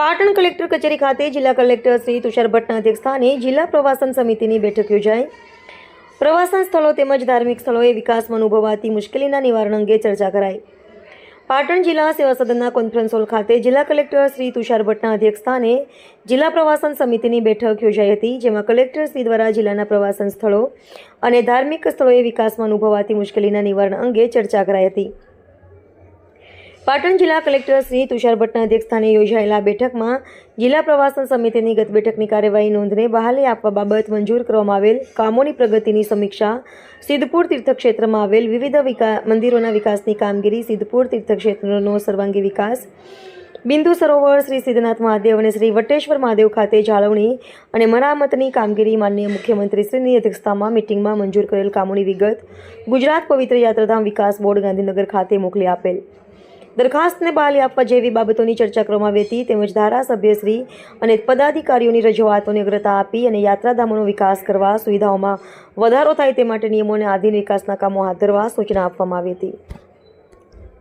Patan collector કચેરી ખાતે જિલ્લા કલેક્ટર શ્રી તુષાર ભટ્ટના અધ્યક્ષસ્થાને જિલ્લા પ્રવાસન સમિતિની બેઠક યોજાઈ. પ્રવાસન સ્થળો તેમજ ધાર્મિક સ્થળોએ વિકાસમાં અનુભવાતી મુશ્કેલીના નિવારણ અંગે ચર્ચા કરાઈ. પાટણ જિલ્લા સેવા સદનના કોન્ફરન્સ હોલ ખાતે જિલ્લા કલેક્ટર શ્રી તુષાર ભટ્ટના અધ્યક્ષસ્થાને જિલ્લા પ્રવાસન સમિતિની બેઠક યોજાઈ હતી, જેમાં કલેક્ટર શ્રી દ્વારા જિલ્લાના પ્રવાસન સ્થળો અને ધાર્મિક સ્થળોએ વિકાસમાં અનુભવાતી મુશ્કેલીના નિવારણ અંગે ચર્ચા કરાઈ હતી. પાટણ જિલ્લા કલેક્ટર શ્રી તુષાર ભટ્ટના અધ્યક્ષસ્થાને યોજાયેલા બેઠકમાં જિલ્લા પ્રવાસન સમિતિની ગત બેઠકની કાર્યવાહી નોંધને બહાલી આપવા બાબત મંજૂર કરવામાં આવેલ કામોની પ્રગતિની સમીક્ષા સિદ્ધપુર તીર્થક્ષેત્રમાં આવેલ વિવિધ મંદિરોના વિકાસની કામગીરી સિદ્ધપુર તીર્થક્ષેત્રનો સર્વાંગી વિકાસ. બિંદુ સરોવર શ્રી સિદ્ધનાથ મહાદેવ અને શ્રી વટેશ્વર મહાદેવ ખાતે જાળવણી અને મરામતની કામગીરી માનનીય મુખ્યમંત્રી શ્રીની અધ્યક્ષતામાં મિટિંગમાં મંજૂર કરેલ કામોની વિગત ગુજરાત પવિત્ર યાત્રાધામ વિકાસ બોર્ડ ગાંધીનગર ખાતે મોકલી આપેલ. દરખાસ્તને બહાલી આપવા જેવી બાબતોની ચર્ચા કરવામાં આવી હતી. તેમજ ધારાસભ્યશ્રી અને પદાધિકારીઓની રજૂઆતોને અગ્રતા આપી અને યાત્રાધામોનો વિકાસ કરવા સુવિધાઓમાં વધારો થાય તે માટે નિયમોને આધીન વિકાસના કામો હાથ ધરવા સૂચના આપવામાં આવી હતી.